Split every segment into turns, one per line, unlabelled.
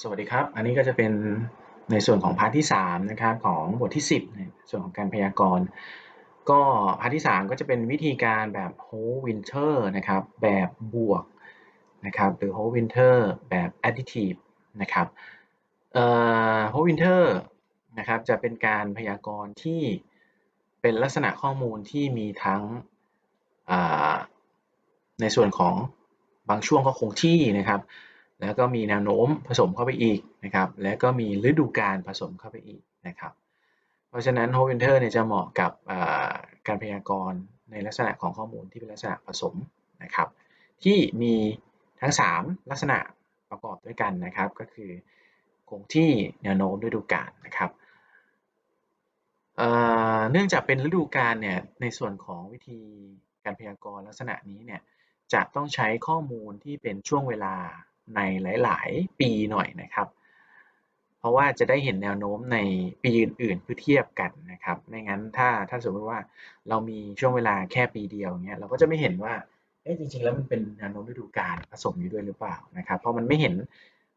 สวัสดีครับ อันนี้ก็จะเป็นในส่วนของพาร์ทที่3นะครับของบทที่ 10 ในส่วนของการพยากรณ์ก็พาร์ทที่ 3 ก็จะเป็นวิธีการแบบ whole winter นะครับแบบบวกนะครับหรือ whole winter แบบ additive นะครับเอ่อ whole winter นะครับจะเป็นการพยากรณ์ที่เป็นลักษณะข้อมูลที่มีทั้งในส่วนของบางช่วงก็คงที่นะครับ แล้วก็มีแนวโน้มผสมเข้าไปอีกนะครับ แล้วก็มีฤดูกาลผสมเข้าไปอีกนะครับ เพราะฉะนั้น Whole Winter เนี่ยจะเหมาะกับการพยากรณ์ในลักษณะของข้อมูลที่เป็นลักษณะผสมนะครับ ที่มีทั้ง 3 ลักษณะประกอบด้วยกันนะครับ ก็คือคงที่แนวโน้มฤดูกาลนะครับเนื่องจากเป็นฤดูกาลเนี่ยในส่วนของวิธีการพยากรณ์ลักษณะนี้เนี่ยจะต้องใช้ข้อมูลที่เป็นช่วงเวลา ในหลาย ๆ ปีหน่อยนะครับ เพราะว่าจะได้เห็นแนวโน้มในปีอื่น ๆ เพื่อเทียบกันนะครับ ไม่งั้นถ้าถ้าสมมติว่าเรามีช่วงเวลาแค่ปีเดียวเงี้ยเราก็จะไม่เห็นว่าเอ๊ะจริง ๆ แล้วมันเป็นแนวโน้มฤดูกาลผสมอยู่ด้วยหรือเปล่านะครับ เพราะมันไม่เห็น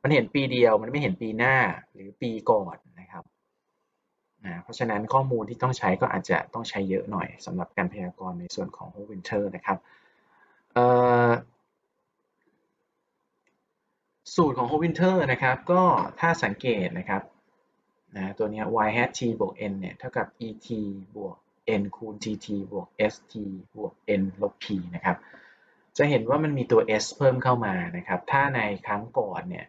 มันเห็นปีเดียวมันไม่เห็นปีหน้าหรือปีก่อนนะครับนะเพราะฉะนั้นข้อมูลที่ต้องใช้ก็อาจจะต้องใช้เยอะหน่อยสำหรับการพยากรณ์ในส่วนของ Winter นะครับ สูตรของ Winter นะครับ ก็ถ้าสังเกตนะครับนะตัวนี้ y hat t บวก n เนี่ย เท่ากับ et บวก n คูณ tt บวก st บวก n ลบ p นะครับ จะเห็นว่ามันมีตัว s เพิ่มเข้ามานะครับ ถ้าในครั้งก่อนเนี่ย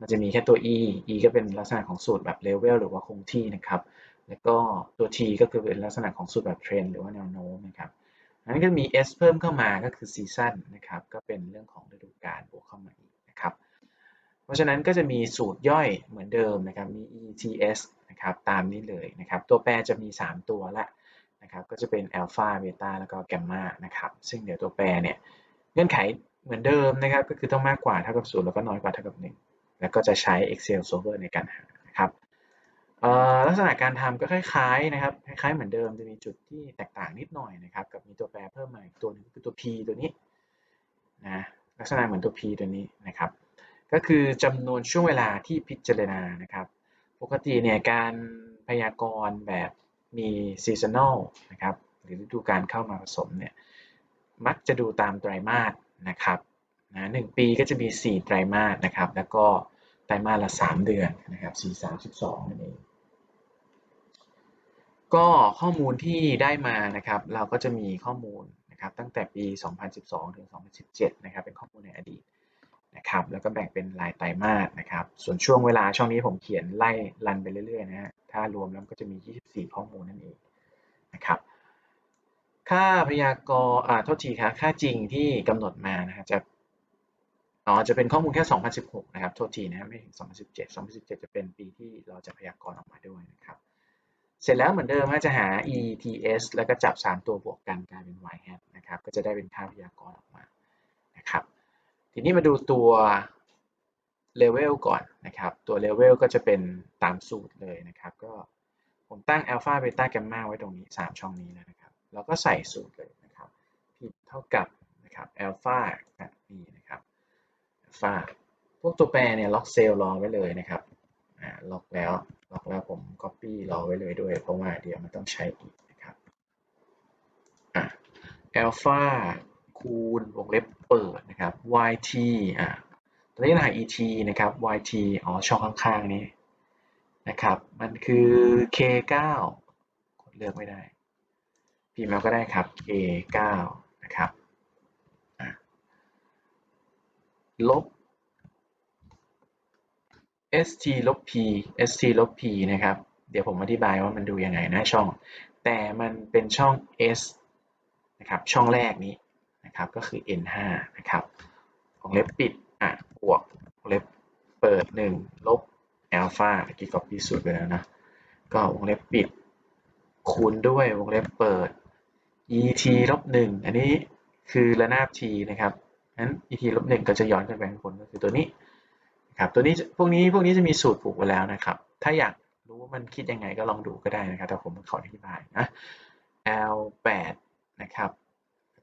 มันจะมีแค่ตัว e e ก็เป็นลักษณะของสูตรแบบเลเวลหรือว่าคงที่นะครับ แล้วก็ตัว t ก็คือเป็นลักษณะของสูตรแบบเทรนหรือว่าแนวโน้มนะครับอันนี้ก็มี s เพิ่มเข้ามาก็คือซีซันนะครับ ก็เป็นเรื่องของฤดูกาลบวกเข้ามาอีกนะครับ เพราะฉะนั้นก็จะมีสูตรย่อยเหมือนเดิมนะครับ มี ETS นะครับตามนี้เลยนะครับ ตัวแปรจะมี 3 ตัวละนะครับ ก็จะเป็นอัลฟาเบต้าแล้วก็แกมมานะครับ ซึ่งเดี๋ยวตัวแปรเนี่ยเงื่อนไขเหมือนเดิมนะครับ ก็คือต้องมากกว่าเท่ากับ0แล้วก็น้อยกว่าเท่ากับ 1 แล้วก็จะใช้ Excel Solver ในการหานะครับลักษณะการทำก็คล้ายๆนะครับ คล้ายๆเหมือนเดิมจะมีจุดที่แตกต่างนิดหน่อยนะครับ กับมีตัวแปรเพิ่มมาอีกตัวนึงคือตัว p ตัวนี้นะลักษณะเหมือนตัว p ตัวนี้นะครับ ก็คือจำนวนช่วงเวลาที่พิจารณานะครับ ปกติเนี่ยการพยากรณ์แบบมีซีซันอลนะครับหรือฤดูการเข้ามาผสมเนี่ยมักจะดูตามไตรมาสนะครับนะหนึ่งปีก็จะมี 4 ไตรมาสนะครับ แล้วก็ไตรมาสละ 3 เดือนนะครับ4 32นั่นเองก็ข้อมูลที่ได้มานะครับ เราก็จะมีข้อมูลนะครับตั้งแต่ปี 2012 ถึง 2017 นะครับ เป็นข้อมูลในอดีต นะครับแล้วก็แบ่งเป็นรายไตรมาสนะครับส่วนช่วงเวลาช่องนี้ผมเขียนไล่รันไปเรื่อยๆนะฮะถ้ารวมแล้วก็จะมี 24 ข้อมูลนั่นเองนะครับค่าพยากรณ์อ่าโทษทีครับค่าจริงที่กำหนดมานะฮะจะอ๋อจะเป็นข้อมูลแค่ 2016 นะครับ โทษทีนะครับไม่ถึง 2017 2017 จะเป็นปีที่เราจะพยากรณ์ออกมาด้วยนะครับ เสร็จแล้วเหมือนเดิมก็จะหา ETS แล้วก็จับ 3 ตัวบวกกันกลายเป็น y hat นะครับ ก็จะได้เป็นค่าพยากรณ์ออกมา ทีนี้มาดูตัว level ก่อนนะครับ ตัว level ก็จะเป็นตามสูตรเลยนะครับ ก็ผมตั้ง alpha beta gamma ไว้ตรงนี้ 3 ช่องนี้นะครับ แล้วก็ใส่สูตรเลยนะครับ p เท่ากับนะครับ alpha นี่นะครับ alpha พวกตัวแปรเนี่ยล็อกเซลล์รอไว้เลยนะครับล็อกแล้วล็อกแล้วผม Copy รอไว้เลยด้วย เพราะว่าเดี๋ยวมันต้องใช้อีกนะครับอะ alpha คูณวงเล็บ yt อะตอนนี้รหัส et นะครับ yt อ๋อช่องข้างๆนี้นะครับ มันคือ k9 กดเลือกไม่ได้ พิมพ์แล้วก็ได้ครับ k9 นะครับลบ st ลบ p st ลบ p นะครับ เดี๋ยวผมอธิบายว่ามันดูยังไงนะช่อง แต่มันเป็นช่อง s นะครับ ช่องแรกนี้นะครับ ก็คือ n5 นะครับ ของเล็บปิดอะบวกวงเล็บเปิด 1 ลบอัลฟาตะกี้ copy สูตรไปแล้วนะ ก็วงเล็บปิด คูณด้วยวงเล็บเปิด et ลบ1อันนี้คือระนาบ t นะครับนั้น et ลบ1ก็จะย้อนขึ้นไปข้างบนก็คือตัวนี้ครับตัวนี้พวกนี้พวกนี้จะมีสูตรผูกไว้แล้วนะครับ ถ้าอยากรู้ว่ามันคิดยังไงก็ลองดูก็ได้นะครับ แต่ผมขออธิบายนะ L 8 นะครับ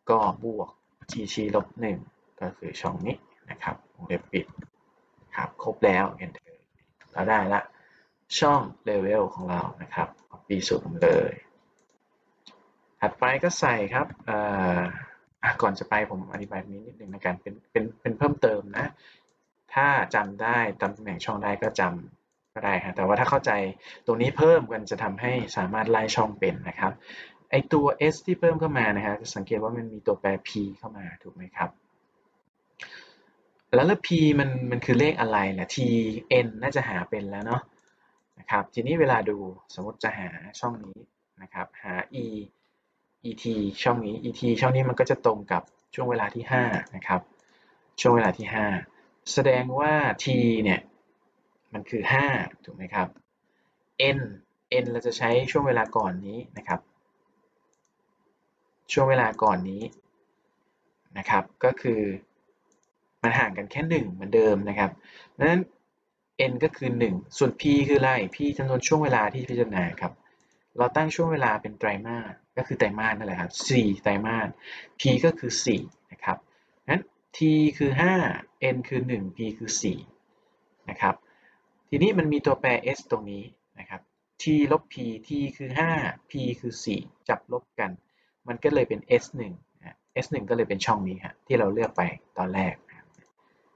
ก็บวก G ชีลบ1 ก็คือช่องนี้นะครับวงเล็บปิดครับครบแล้ว enter เราได้ละช่อง level ของเรานะครับ copy สูตรเลย ถัดไปก็ใส่ครับก่อนจะไปผมอธิบายนี้นิดนึงในการเป็นเป็นเป็นเพิ่มเติมนะ ถ้าจำได้ตำแหน่งช่องได้ก็จำก็ได้ครับแต่ว่าถ้าเข้าใจตรงนี้เพิ่มกันจะทำให้สามารถไล่ช่องเป็นนะครับไอตัว s ที่เพิ่มเข้ามานะครับจะสังเกตว่ามันมีตัวแปร p เข้ามาถูกไหมครับ แล้วแล้ว p มันมันคือเลขอะไรล่ะ t n น่าจะหาเป็นแล้วเนาะนะครับทีนี้เวลาดูสมมติจะหาช่องนี้นะครับหา e et ช่องนี้ et ช่องนี้มันก็จะตรงกับช่วงเวลาที่5นะครับช่วงเวลาที่ 5 แสดงว่า t เนี่ยมันคือ 5 ถูกไหมครับ n n เราจะใช้ช่วงเวลาก่อนนี้นะครับ ช่วงเวลาก่อนนี้นะครับก็คือ มันห่างกันแค่ 1 เหมือนเดิมนะครับดังนั้น n ก็คือ 1 ส่วน p คืออะไร p จำนวนช่วงเวลาที่พิจารณาครับ เราตั้งช่วงเวลาเป็นไตรมาส ก็คือไตรมาสนั่นแหละครับ 4 ไตรมาส p ก็คือ 4 นะครับนั้น t คือ 5 n คือ 1 p คือ 4 นะครับ ทีนี้มันมีตัวแปร s ตรงนี้นะครับ t ลบ p t คือ 5 p คือ 4 จับลบกัน มันก็เลยเป็น s 1 s 1ก็เลยเป็นช่องนี้ครับที่เราเลือกไปตอนแรก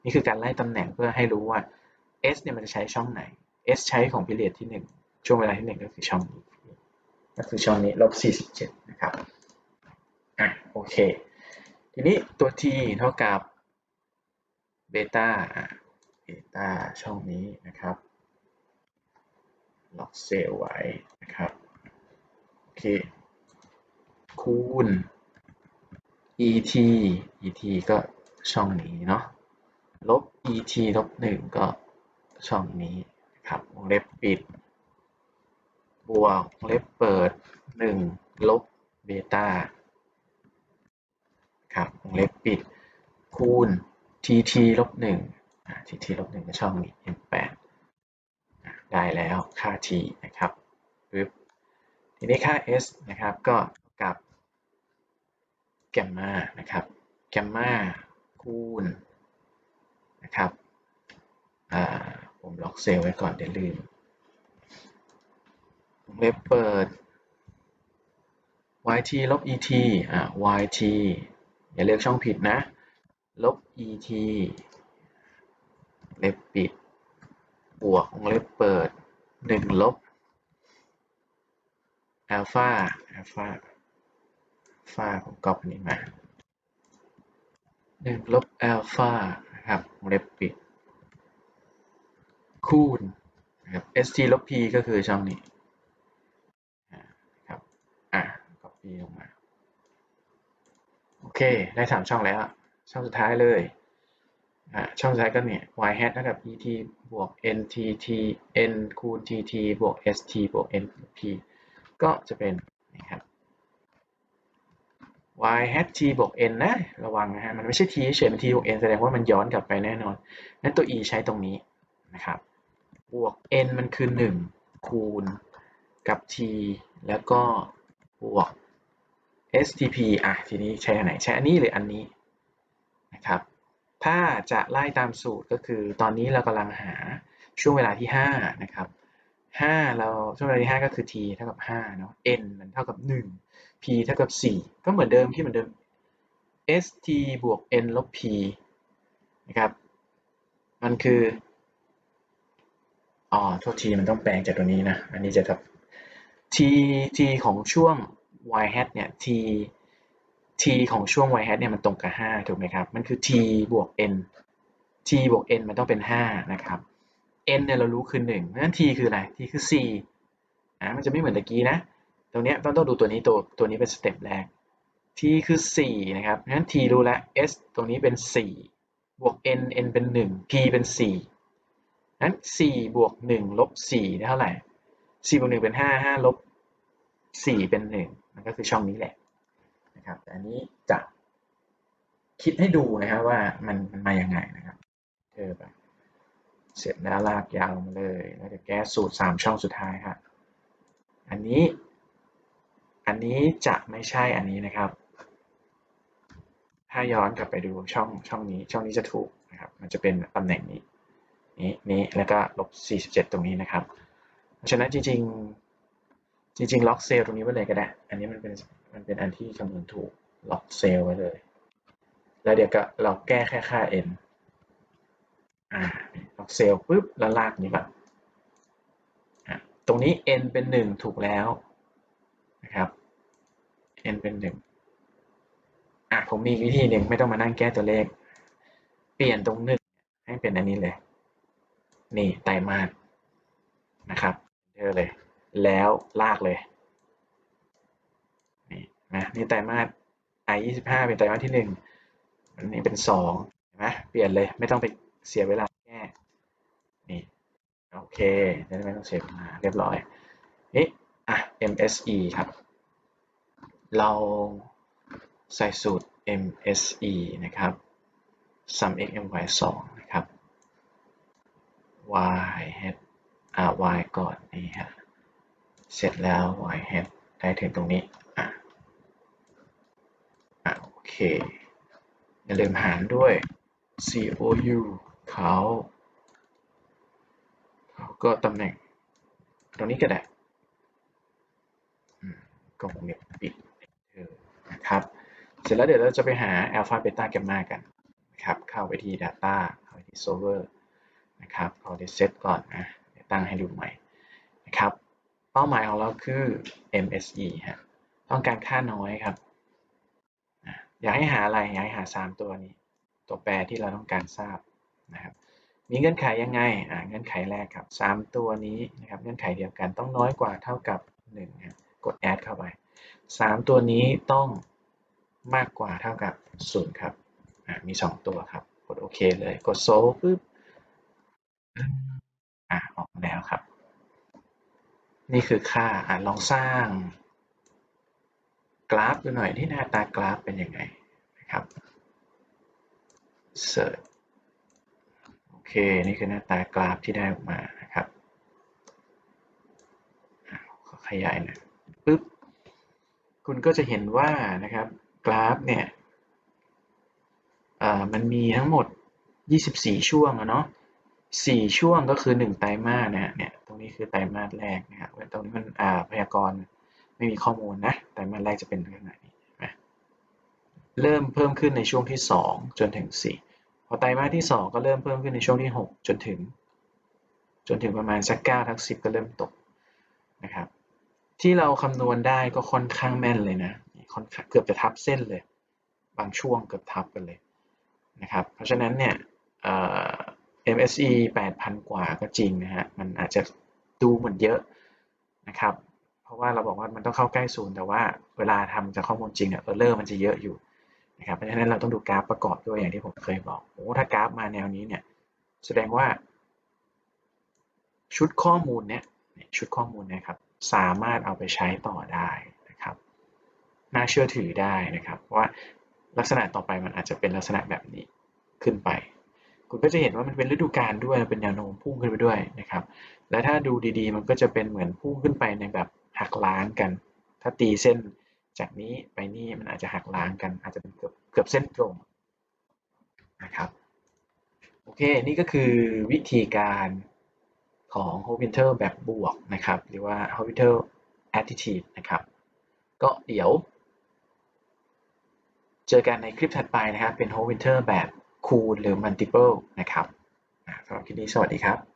นี่คือการไล่ตำแหน่งเพื่อให้รู้ว่า s เนี่ยมันจะใช้ช่องไหน s ใช้ของพิเรดที่ 1 ช่วงเวลาที่ 1 ก็คือช่องนี้ก็คือช่องนี้ลบ47 นะครับอะโอเค ทีนี้ตัว t เท่ากับเบต้าเบต้าช่องนี้นะครับล็อกเซลไว้นะครับโอเคคูณ et et ก็ช่องนี้เนาะ ลบ et ลบ1ก็ช่องนี้ครับวงเล็บปิด บวกเล็บเปิด1ลบเบต้าครับวงเล็บปิด คูณ tt ลบ1 tt ลบ1ก็ช่องนี้ m8 ได้แล้วค่า t นะครับปึ๊บทีนี้ค่า s นะครับก็กับแกมมานะครับแกมมาคูณ นะครับผมล็อกเซลไว้ก่อนเดี๋ยวลืมเว็บเปิด yt ลบ et อ่า yt อย่าเลือกช่องผิดนะ ลบ et เล็บปิด บวกเล็บเปิด 1 ลบอัลฟาอัลฟาฟาผมก๊อปอันนี้มา 1 ลบอัลฟา นะครับเล็บปิด คูณนะครับ st ลบ p ก็คือช่องนี้ครับอะ copy ลงมา โอเค ได้สามช่องแล้ว ช่องสุดท้ายเลยอะช่องสุดท้ายก็เนี่ย y hat เท่ากับ et บวก nt t n คูณ tt บวก st บวก n p ก็จะเป็นนะครับ y hat t บวก n นะ ระวังนะฮะ มันไม่ใช่ t เฉยมัน t บวก n แสดงว่ามันย้อนกลับไปแน่นอน นั้นตัว e ใช้ตรงนี้นะครับ บวก n มันคือ 1 คูณกับ t แล้วก็บวก stp อะ ทีนี้ใช้อันไหน ใช้อันนี้หรืออันนี้นะครับ ถ้าจะไล่ตามสูตรก็คือตอนนี้เรากำลังหาช่วงเวลาที่ 5 นะครับ 5เราช่วงเวลาที่5ก็คือ t เท่ากับ5เนาะ n มันเท่ากับ1 p เท่ากับ4ก็เหมือนเดิมที่เหมือนเดิม st บวก n ลบ p นะครับ มันคือ อ๋อโทษทีมันต้องแปลงจากตัวนี้นะ อันนี้จะกับ t t ของช่วง y hat เนี่ย t t ของช่วง y hat เนี่ยมันตรงกับ 5 ถูกไหมครับ มันคือ t บวก n t บวก n มันต้องเป็น 5 นะครับ n เนี่ยเรารู้คือ1เพราะฉะนั้น t คืออะไร t คือ4อะมันจะไม่เหมือนตะกี้นะ ตรงเนี้ต้องต้องดูตัวนี้ตัวตัวนี้เป็นสเต็ปแรก t คือ4นะครับนั้น t รู้แล้ว s ตรงนี้เป็น 4 บวก n n เป็น 1 p เป็น 4นั้น 4 บวก 1 ลบ4ได้เท่าไหร่ 4 บวก 1 เป็น 5 5 ลบ 4 เป็น 1 มันก็คือช่องนี้แหละนะครับแต่อันนี้จะคิดให้ดูนะครับว่ามันมันมาอย่างไงนะครับเธอไป เสร็จแล้วลากยาวมาเลยแล้วจะแก้สูตร 3 ช่องสุดท้ายครับอันนี้ อันนี้จะไม่ใช่อันนี้นะครับ ถ้าย้อนกลับไปดูช่องช่องนี้ช่องนี้จะถูกนะครับ มันจะเป็นตำแหน่งนี้นี้นี้แล้วก็ลบ 47 ตรงนี้นะครับ เพราะฉะนั้นจริงๆ จริง ๆ ล็อกเซลล์ตรงนี้ไว้เลยก็ได้ อันนี้มันเป็นมันเป็นอันที่คำนวณถูกล็อกเซลล์ไว้เลย แล้วเดี๋ยวก็เราแก้แค่ค่า n อ่าล็อกเซลล์ปุ๊บแล้วลากนี้ก่อนตรงนี้ n เป็น 1 ถูกแล้วนะครับ n เป็น 1อะผมมีวิธีหนึ่งไม่ต้องมานั่งแก้ตัวเลข เปลี่ยนตรงหนึ่งให้เป็นอันนี้เลย นี่ไตรมาสนะครับเจอเลย แล้วลากเลย นี่นะนี่ไตรมาส i ยี่สิบห้าเป็นไตรมาสที่หนึ่งอันนี้เป็นสองเห็นไหมเปลี่ยนเลยไม่ต้องไป เสียเวลาแก้นี่โอเคได้ไม่ต้องเสียเวลาเรียบร้อยนี่อะ MSE ครับ เราใส่สูตร MSE นะครับ sum x my 2นะครับ y hat อ่า y ก่อนนี่ฮะเสร็จแล้ว y hat ได้ถึงตรงนี้อะอะโอเค อย่าลืมหารด้วย COU เขาเขาก็ตำแหน่งตรงนี้ก็ได้ก็วงเล็บปิดนะครับ เสร็จแล้วเดี๋ยวเราจะไปหา alpha beta gamma กันนะครับ เข้าไปที่ data เข้าไปที่ server นะครับเอาเดเซตก่อนนะตั้งให้ดูใหม่นะครับ เป้าหมายของเราคือ MSE ฮะ ต้องการค่าน้อยครับ อยากให้หาอะไร อยากให้หา 3 ตัวนี้ ตัวแปรที่เราต้องการทราบ นะครับมีเงื่อนไขยังไงอ่าเงื่อนไขแรกครับ 3 ตัวนี้นะครับเงื่อนไขเดียวกันต้องน้อยกว่าเท่ากับ1นะกด add เข้าไป 3 ตัวนี้ต้องมากกว่าเท่ากับ0ครับอ่ามี 2 ตัวครับ กดโอเคเลย กดโซลปุ๊บอะออกมาแล้วครับ นี่คือค่าอะลองสร้าง กราฟดูหน่อยที่หน้าตากราฟเป็นยังไงนะครับเสิร์ชโอ เค นี่คือหน้าตากราฟที่ได้ออกมานะครับขยายน่อยปึ๊บคุณก็จะเห็นว่านะครับกราฟเนี่ยมันมีทั้งหมด 24 ช่วงอะเนาะสี่ช่วงก็คือหนึ่งไตรมาสนะเนี่ยตรงนี้คือไตรมาสแรกนะครับตรงนี้มันอ่าพยากรณ์ไม่มีข้อมูลนะไตรมาสแรกจะเป็นขนาดนี้นะเริ่มเพิ่มขึ้นในช่วงที่สองจนถึงสี่ พอไตรมาสที่สองก็เริ่มเพิ่มขึ้นในช่วงที่หกจนถึง จนถึงประมาณสักเก้าทั้งสิบก็เริ่มตกนะครับ ที่เราคำนวณได้ก็ค่อนข้างแม่นเลยนะค่อนเกือบจะทับเส้นเลย บางช่วงเกือบทับกันเลยนะครับ เพราะฉะนั้นเนี่ย MSE 8,000 กว่าก็จริงนะฮะ มันอาจจะดูเหมือนเยอะนะครับ เพราะว่าเราบอกว่ามันต้องเข้าใกล้ศูนย์แต่ว่าเวลาทำจากข้อมูลจริงอะเออร์เลอร์มันจะเยอะอยู่ นะครับเพราะฉะนั้นเราต้องดูกราฟประกอบด้วยอย่างที่ผมเคยบอกโอ้ถ้ากราฟมาแนวนี้เนี่ยแสดงว่า ชุดข้อมูลเนี่ยชุดข้อมูลนะครับ สามารถเอาไปใช้ต่อได้นะครับน่าเชื่อถือได้นะครับว่าลักษณะต่อไปมันอาจจะเป็นลักษณะแบบนี้ขึ้นไป คุณก็จะเห็นว่ามันเป็นฤดูกาลด้วยเป็นแนวโน้มพุ่งขึ้นไปด้วยนะครับ และถ้าดูดีๆ มันก็จะเป็นเหมือนพุ่งขึ้นไปในแบบหักล้างกัน ถ้าตีเส้น จากนี้ไปนี่มันอาจจะหักล้างกันอาจจะเป็นเกือบเกือบเส้นตรงนะครับโอเค นี่ก็คือวิธีการของ h o w i n t e r แบบบวกนะครับ หรือว่า h o w i n t e r attitude นะครับ ก็เดี๋ยว เจอกันในคลิปถัดไปนะครับ เป็น h o w i n t e r แบบคูณหรือ multiple นะครับสำหรับคลิปนี้สวัสดีครับ